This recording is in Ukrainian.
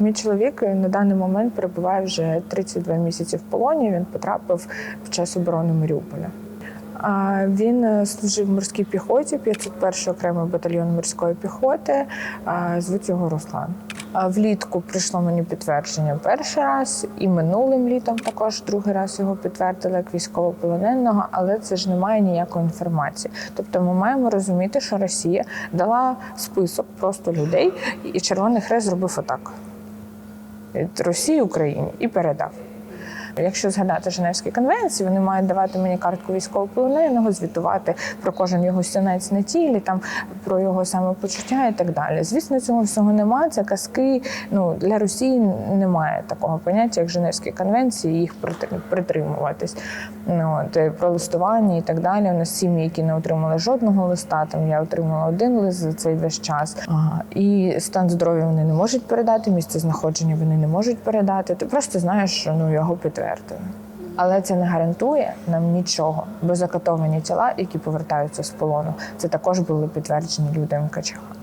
Мій чоловік на даний момент перебуває вже 32 місяці в полоні. Він потрапив в час оборони Маріуполя. Він е, служив в морській піхоті, 501 окремий батальйон морської піхоти. Звуть його Руслан. Влітку прийшло мені підтвердження перший раз, і минулим літом також другий раз його підтвердили як військовополоненого, але це ж немає ніякої інформації. Тобто ми маємо розуміти, що Росія дала список просто людей, і Червоний Хрест зробив отак Росії Україні і передав. Якщо згадати Женевські конвенції, вони мають давати мені картку військовополоненого, звітувати про кожен його стінець на тілі, там про його самопочуття і так далі. Звісно, цього всього немає. Це казки. Ну для Росії немає такого поняття, як Женевські конвенції, їх притримуватись. Ну от е, про листування і так далі. У нас сім'ї, які не отримали жодного листа. Там я отримала один лист за цей весь час. Ага. І стан здоров'я вони не можуть передати, місце знаходження вони не можуть передати. Ти просто знаєш, що ну його підтвердили. Але це не гарантує нам нічого, бо закатовані тіла, які повертаються з полону, це також були підтверджені люди МКЧХ.